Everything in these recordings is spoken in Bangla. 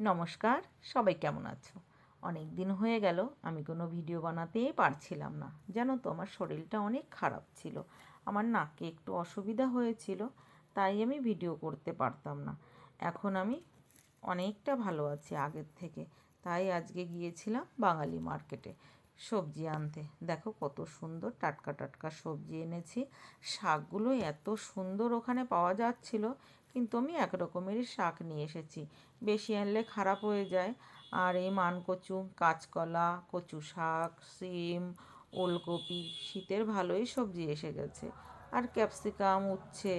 নমস্কার, সবাই কেমন আছো? অনেক দিন হয়ে গেল, আমি কোনো ভিডিও বানাতেই পারছিলাম না। জানো তো, আমার শরীরটা অনেক খারাপ ছিল। আমার নাকে একটু অসুবিধা হয়েছিল, তাই আমি ভিডিও করতে পারতাম না। এখন আমি অনেকটা ভালো আছি আগের থেকে। তাই আজকে গিয়েছিলাম বাঙালি মার্কেটে সবজি আনতে। দেখো কত সুন্দর টাটকা টাটকা সবজি এনেছি। শাকগুলো এত সুন্দর ওখানে পাওয়া যাচ্ছিল কিন্তু আমি এক রকমেরই শাক নিয়ে এসেছি। বেশি আনলে খারাপ হয়ে যায়। আর এই মানকচু, কাঁচকলা, কচু শাক, সিম, ওলকপি, শীতের ভালোই সবজি এসে গেছে। আর ক্যাপসিকাম, উচ্ছে,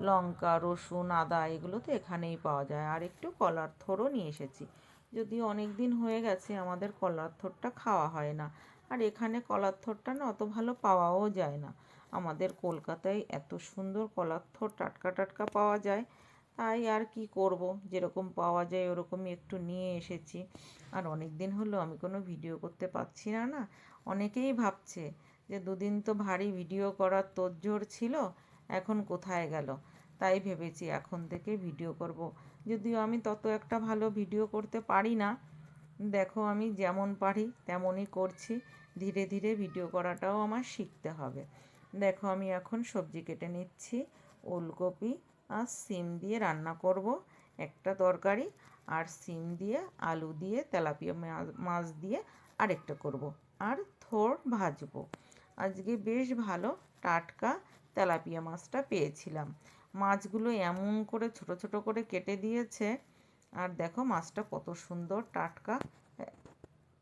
লঙ্কা, রসুন, আদা এগুলো তো এখানেই পাওয়া যায়। আর একটু কলার থোড়ও নিয়ে এসেছি। যদি অনেক দিন হয়ে গেছে, আমাদের কলার থোড়টা খাওয়া হয় না। আর এখানে কলার থোড়টা না অত ভালো পাওয়াও যায় না। আমাদের কলকাতায় এত সুন্দর কলার থোড় টাটকা টাটকা পাওয়া যায়, তাই আর কি করব? যেরকম পাওয়া যায় ওরকমই একটু নিয়ে এসেছি। আর অনেক দিন হলো আমি কোনো ভিডিও করতে পারছি না না? অনেকেই ভাবছে যে দুদিন তো ভারী ভিডিও করার তোড়জোড় ছিল, এখন কোথায় গেল? তাই ভেবেছি এখন থেকে ভিডিও করব। যদিও আমি তত একটা ভালো ভিডিও করতে পারি না। দেখো আমি যেমন পারি তেমনই করছি। ধীরে ধীরে ভিডিও করাটাও আমার শিখতে হবে। দেখো, আমি এখন সবজি কেটে নিচ্ছি। ওলকপি আর সিম দিয়ে রান্না করব। একটা তরকারি আর সিম দিয়ে, আলু দিয়ে, তেলাপিয়া মাছ দিয়ে আরেকটা করব। আর থোড় ভাজবো। আজকে বেশ ভালো টাটকা তেলাপিয়া মাছটা পেয়েছিলাম। মাছগুলো এমন করে ছোট ছোট করে কেটে দিয়েছে। আর দেখো, মাছটা কত সুন্দর টাটকা।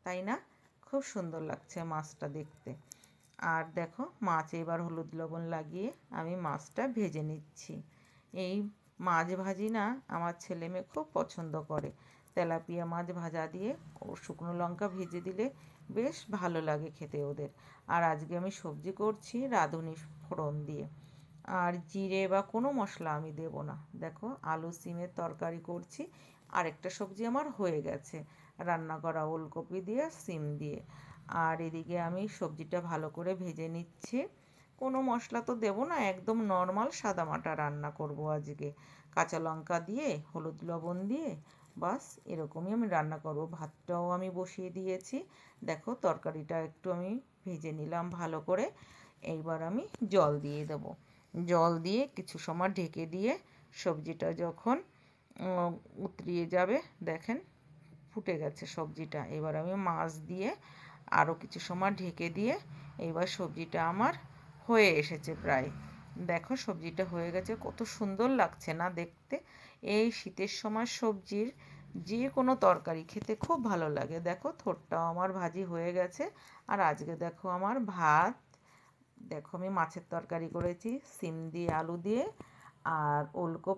তাই না? খুব সুন্দর লাগছে মাছটা দেখতে। আর দেখো মাছ এবার হলুদ লবণ লাগিয়ে আমি মাছটা ভেজে নিচ্ছি। এই মাছ ভাজি না আমার ছেলে মেয়ে খুব পছন্দ করে। তেলাপিয়া মাছ ভাজা দিয়ে ও শুকনো লঙ্কা ভেজে দিলে বেশ ভালো লাগে খেতে ওদের। আর আজকে আমি সবজি করছি রাঁধুনি ফোড়ন দিয়ে। আর জিরে বা কোনো মশলা আমি দেব না। দেখো আলু সিমের তরকারি করছি, আরেকটা সবজি আমার হয়ে গেছে। রান্না করা ওলকপি দিয়ে, সিম দিয়ে। আর এদিকে আমি সবজিটা ভালো করে ভেজে নিচ্ছি। কোনো মশলা তো দেবো না, একদম নর্মাল সাদামাটা রান্না করব আজকে। কাঁচা লঙ্কা দিয়ে, হলুদ লবণ দিয়ে, বাস এরকমই আমি রান্না করব। ভাতটাও আমি বসিয়ে দিয়েছি। দেখো তরকারিটা একটু আমি ভেজে নিলাম ভালো করে। এইবার আমি জল দিয়ে দেব। জল দিয়ে কিছু সময় ঢেকে দিয়ে সবজিটা যখন উতরিয়ে যাবে, দেখেন ফুটে গেছে সবজিটা। এবার আমি মাছ দিয়ে আরও কিছু সময় ঢেকে দিয়ে এবার সবজিটা আমার হয়ে এসেছে প্রায়। দেখো সবজিটা হয়ে গেছে, কত সুন্দর লাগছে না দেখতে। এই শীতের সময় সবজির যে কোনো তরকারি খেতে খুব ভালো লাগে। দেখো থোরটাও আমার ভাজি হয়ে গেছে। আর আজকে দেখো আমার ভাত। দেখো আমি মাছের তরকারি করেছি, সিম দিয়ে, আলু দিয়ে, আর ওলকপি